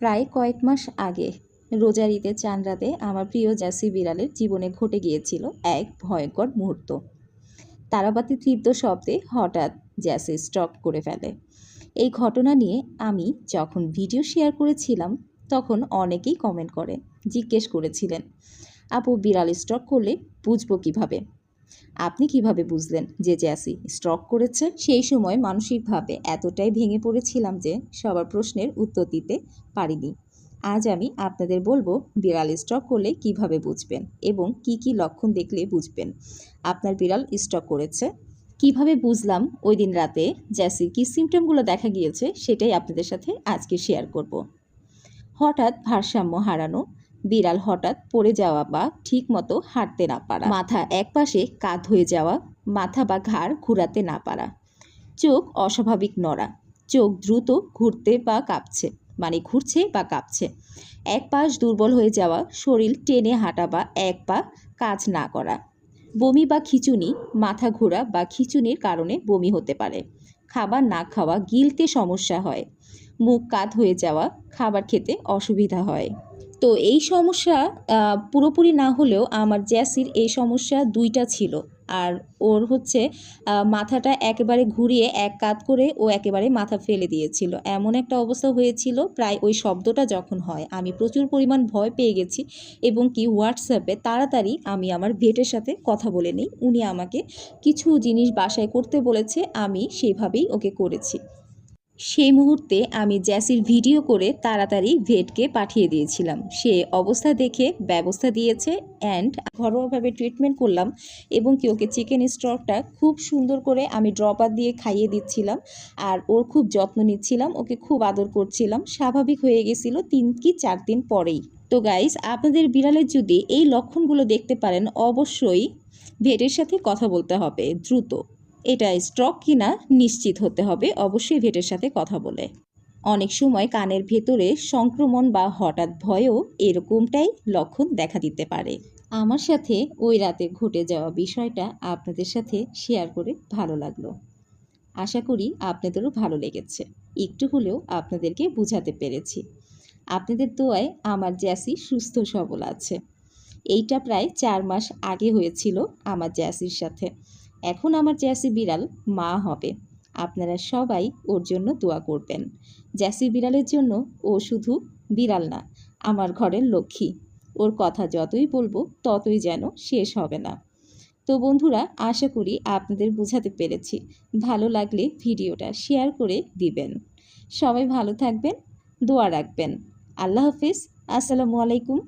প্রায় কয়েক মাস আগে। রোজার ঈদের চান রাতে আমার প্রিয় জ্যাসি বিড়ালের জীবনে ঘটে গিয়েছিল এক ভয়ঙ্কর মুহূর্ত। তারাবাতি তীব্র শব্দে হঠাৎ জ্যাসি স্টক করে ফেলে। এই ঘটনা নিয়ে আমি যখন ভিডিও শেয়ার করেছিলাম, তখন অনেকেই কমেন্ট করে, জিজ্ঞেস করেছিলেন, আপু, বিড়াল স্টক করলে বুঝব কীভাবে? আপনি কীভাবে বুঝলেন যে জ্যাসি স্ট্রক করেছে? সেই সময় মানসিকভাবে এতটাই ভেঙে পড়েছিলাম যে সবার প্রশ্নের উত্তর দিতে পারিনি। আজ আমি আপনাদের বলব বিড়াল স্টক করলে কীভাবে বুঝবেন এবং কি কি লক্ষণ দেখলে বুঝবেন। আপনার বিড়াল স্টক করেছে? কীভাবে বুঝলাম ওই দিন রাতে জ্যাসির কী সিমটমগুলো দেখা গিয়েছে সেটাই আপনাদের সাথে আজকে শেয়ার করব। হঠাৎ ভারসাম্য হারানো বিড়াল হঠাৎ পড়ে যাওয়া বা ঠিকমতো হাঁটতে না পারা। মাথা একপাশে কাত হয়ে যাওয়া, মাথা বা ঘাড় ঘুরাতে না পারা। চোখ অস্বাভাবিক নড়া। চোখ দ্রুত ঘুরতে বা কাঁপছে মানে ঘুরছে বা কাঁপছে। এক পাশ দুর্বল হয়ে যাওয়া, শরীর টেনে হাঁটা বা এক পা কাজ না করা। বমি বা খিচুনি, মাথা ঘোরা বা খিচুনির কারণে বমি হতে পারে। খাবার না খাওয়া গিলতে সমস্যা হয়। মুখ কাত হয়ে যাওয়া, খাবার খেতে অসুবিধা হয়। তো এই সমস্যা পুরোপুরি না হলেও আমার জ্যাসির এই সমস্যা দুইটা ছিল। আর ওর হচ্ছে মাথাটা একেবারে ঘুরিয়ে এক কাত করে ও একেবারে মাথা ফেলে দিয়েছিল। এমন একটা অবস্থা হয়েছিল প্রায় ওই শব্দটা যখন হয়। আমি প্রচুর পরিমাণ ভয় পেয়ে গেছি এবং কি হোয়াটসঅ্যাপে তাড়াতাড়ি আমি আমার ভেটের সাথে কথা বলে নিই। উনি আমাকে কিছু জিনিস বাসায় করতে বলেছে, আমি সেভাবেই ওকে করেছি। সেই মুহূর্তে আমি জ্যাসির ভিডিও করে তাড়াতাড়ি ভেটকে পাঠিয়ে দিয়েছিলাম। সে অবস্থা দেখে ব্যবস্থা দিয়েছে অ্যান্ড ঘরোয়াভাবে ট্রিটমেন্ট করলাম এবং কি ওকে চিকেন স্টকটা খুব সুন্দর করে আমি ড্রপার দিয়ে খাইয়ে দিচ্ছিলাম আর ওর খুব যত্ন নিচ্ছিলাম, ওকে খুব আদর করছিলাম। স্বাভাবিক হয়ে গেছিল তিন কি চার দিন পরেই। তো গাইস আপনাদের বিড়ালের যদি এই লক্ষণগুলো দেখতে পারেন, অবশ্যই ভেটের সাথে কথা বলতে হবে, দ্রুত। এটা স্ট্রক কিনা নিশ্চিত হতে হবে, অবশ্যই ভেটের সাথে কথা বলে। অনেক সময় কানের ভেতরে সংক্রমণ বা হঠাৎ ভয়ও এরকমটাই লক্ষণ দেখা দিতে পারে। আমার সাথে ওই রাতে ঘটে যাওয়া বিষয়টা আপনাদের সাথে শেয়ার করে ভালো লাগল। আশা করি আপনাদেরও ভালো লেগেছে। একটু হলেও আপনাদেরকে বোঝাতে পেরেছি। আপনাদের দোয়ায় আমার জ্যাসি সুস্থ সবল আছে। এইটা প্রায় চার মাস আগে হয়েছিল আমার জ্যাসির সাথে। এখন আমার জ্যাসি বিড়াল মা হবে। আপনারা সবাই ওর জন্য দোয়া করবেন। জ্যাসি বিড়ালের জন্য ও শুধু বিড়াল না, আমার ঘরের লক্ষ্মী। ওর কথা যতই বলব, ততই যেন শেষ হবে না। তো বন্ধুরা, আশা করি আপনাদের বোঝাতে পেরেছি। ভালো লাগলে ভিডিওটা শেয়ার করে দিবেন। সবাই ভালো থাকবেন, দোয়া রাখবেন। আল্লাহ হাফিজ। আসসালামু আলাইকুম।